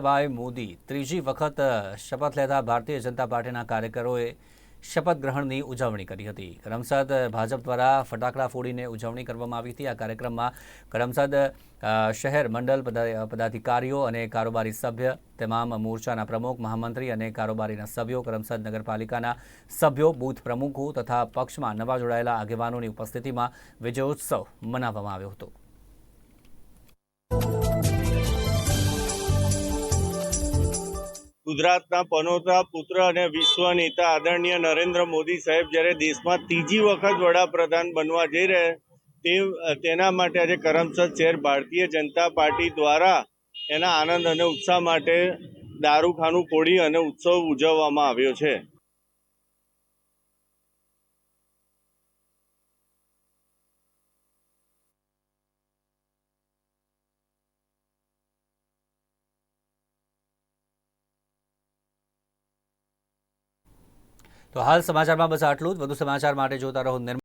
ભાઈ મોદી ત્રીજી વખત શપથ લેતા ભારતીય જનતા પાર્ટીના કાર્યકરોએ શપથ ગ્રહણની ઉજવણી કરી હતી. કરમસદ ભાજપ દ્વારા ફટાકડા ફોડીને ઉજવણી કરવામાં આવી હતી. આ કાર્યક્રમમાં કરમસદ શહેર મંડળ પદા- પદાધિકારીઓ અને કારોબારી સભ્ય, તમામ મોરચાના પ્રમુખ, મહામંત્રી અને કારોબારીના સભ્યો, કરમસદ નગરપાલિકાના સભ્યો, બૂથ પ્રમુખો તથા પક્ષમાં નવા જોડાયેલા આગેવાનોની ઉપસ્થિતિમાં વિજયોત્સવ મનાવવામાં આવ્યો હતો. ગુજરાતના પનોતા પુત્ર અને વિશ્વ નેતા આદરણીય નરેન્દ્ર મોદી સાહેબ જ્યારે દેશમાં ત્રીજી વખત વડાપ્રધાન બનવા જઈ રહે તે, તેના માટે આજે કરમસદ શહેર ભારતીય જનતા પાર્ટી દ્વારા એના આનંદ અને ઉત્સાહ માટે દારૂખાનું ફોડી અને ઉત્સવ ઉજવવામાં આવ્યો છે. તો હાલ સમાચારમાં બસ આટલું જ. વધુ સમાચાર માટે જોતા રહો નિર્મળ